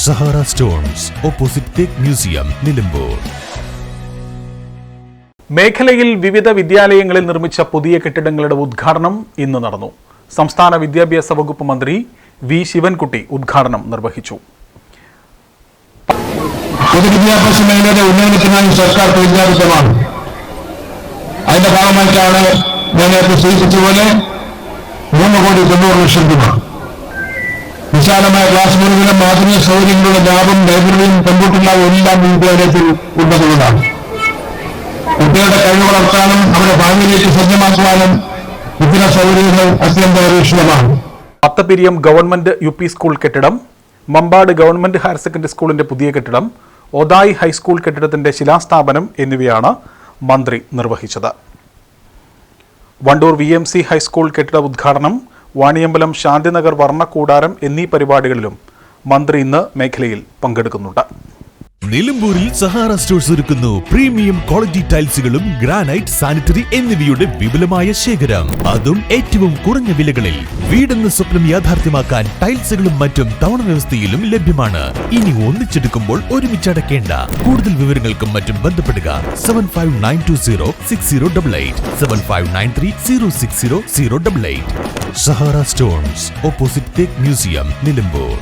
Sahara stones opposite teak museum Nilambur. മേഖലയിൽ വിവിധ വിദ്യാലയങ്ങളിൽ നിർമ്മിച്ച പുതിയ കെട്ടിടങ്ങളുടെ ഉദ്ഘാടനം ഇന്ന് നടന്നു. സംസ്ഥാന വിദ്യാഭ്യാസ വകുപ്പ് മന്ത്രി വി. ശിവൻകുട്ടി ഉദ്ഘാടനം നിർവഹിച്ചു. പൊതുവിദ്യാഭ്യാസ മേഖലയുടെ ഉന്നമനത്തിനായി സർക്കാർ പ്രതിജ്ഞാബദ്ധമാണ്. അതിന്റെ ഭാഗമായിട്ടാണ് ഞാൻ നേരത്തെ സൂചിപ്പിച്ചതുപോലെ മൂന്ന് കോടി തൊണ്ണൂറ് ലക്ഷം രൂപ വിശാലമായ ക്ലാസ് മുറികളും ആധുനിക സൗകര്യങ്ങളുടെ ലാഭം ലൈബ്രറിയും കമ്പ്യൂട്ടർ ലാബും എല്ലാം വിദ്യാലയത്തിൽ ഉണ്ടെന്നുള്ളതാണ് കുട്ടികളുടെ കഴിവ് വളർത്താനും അവരുടെ ഭാവിയിലേക്ക് സജ്ജമാക്കുവാനും ഇത്തരം സൗകര്യങ്ങൾ അത്യന്താപേക്ഷിതമാണ് അത്തപ്പിരിയം ഗവൺമെന്റ് യു പി സ്കൂൾ കെട്ടിടം മമ്പാട് ഗവൺമെന്റ് ഹയർ സെക്കൻഡറി സ്കൂളിന്റെ പുതിയ കെട്ടിടം ഒതായി ഹൈസ്കൂൾ കെട്ടിടത്തിന്റെ ശിലാസ്ഥാപനം എന്നിവയാണ് മന്ത്രി നിർവഹിച്ചത്. Wandoor V M C high school കെട്ടിട ഉദ്ഘാടനം വാണിയമ്പലം ശാന്തിനഗർ വർണക്കൂടാരം എന്നീ പരിപാടികളിലും മന്ത്രി ഇന്ന് മേഖലയിൽ പങ്കെടുക്കുന്നുണ്ട്. നിലമ്പൂരിൽ സഹാറ സ്റ്റോഴ്സ് ഒരുക്കുന്നു. പ്രീമിയം ക്വാളിറ്റി ടൈൽസുകളും ഗ്രാനൈറ്റ് സാനിറ്ററി എന്നിവയുടെ വിപുലമായ ശേഖരം. അതും ഏറ്റവും കുറഞ്ഞ വിലകളിൽ. വീടെന്ന സ്വപ്നം യാഥാർത്ഥ്യമാക്കാൻ ടൈൽസുകളും മറ്റും തവണ വ്യവസ്ഥയിലും ലഭ്യമാണ്. ഇനി ഒന്നിച്ചെടുക്കുമ്പോൾ ഒരുമിച്ച് അടയ്ക്കേണ്ട. കൂടുതൽ വിവരങ്ങൾക്കും മറ്റും ബന്ധപ്പെടുക seven five nine two zero six zero double eight seven five nine three zero six zero zero double eight Sahara stones opposite teak museum Nilambur.